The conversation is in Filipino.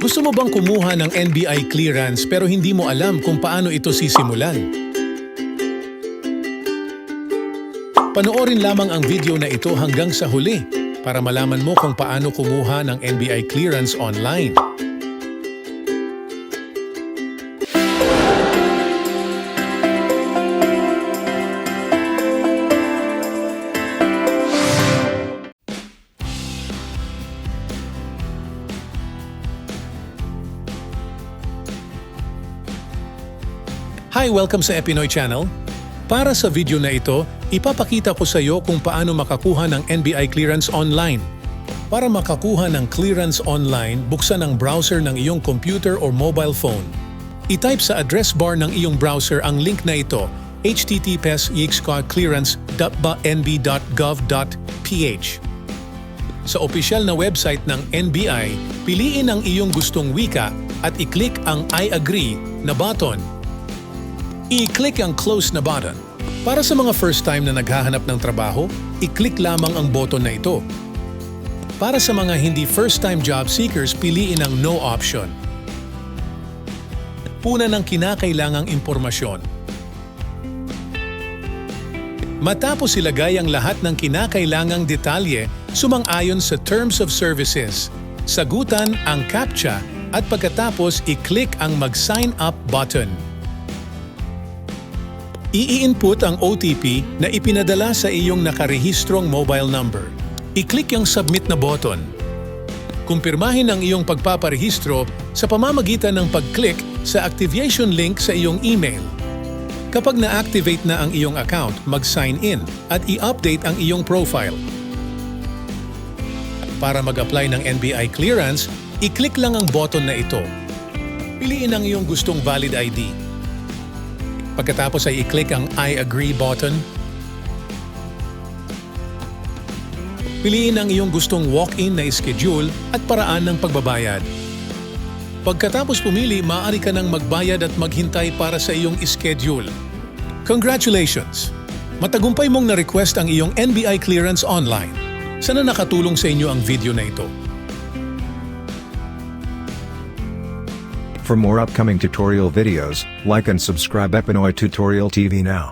Gusto mo bang kumuha ng NBI clearance pero hindi mo alam kung paano ito sisimulan? Panoorin lamang ang video na ito hanggang sa huli para malaman mo kung paano kumuha ng NBI clearance online. Hi, welcome sa Epinoy Channel. Para sa video na ito, ipapakita ko sa iyo kung paano makakuha ng NBI clearance online. Para makakuha ng clearance online, buksan ang browser ng iyong computer or mobile phone. I-type sa address bar ng iyong browser ang link na ito, https clearance.nb.gov.ph. Sa opisyal na website ng NBI, piliin ang iyong gustong wika at i-click ang I agree na button I-click ang close na button. Para sa mga first time na naghahanap ng trabaho, i-click lamang ang button na ito. Para sa mga hindi first time job seekers, piliin ang no option. Puna ng kinakailangang impormasyon. Matapos ilagay ang lahat ng kinakailangang detalye, sumang-ayon sa Terms of Services. Sagutan ang CAPTCHA at pagkatapos i-click ang mag-sign up button. I-input ang OTP na ipinadala sa iyong nakarehistrong mobile number. I-click yung submit na button. Kumpirmahin ang iyong pagpaparehistro sa pamamagitan ng pag-click sa activation link sa iyong email. Kapag na-activate na ang iyong account, mag-sign in at i-update ang iyong profile. Para mag-apply ng NBI clearance, i-click lang ang button na ito. Piliin ang iyong gustong valid ID. Pagkatapos ay i-click ang I agree button. Piliin ang iyong gustong walk-in na schedule at paraan ng pagbabayad. Pagkatapos pumili, maaari ka nang magbayad at maghintay para sa iyong schedule. Congratulations! Matagumpay mong na-request ang iyong NBI clearance online. Sana nakatulong sa inyo ang video na ito. For more upcoming tutorial videos, like and subscribe Epinoy Tutorial TV now.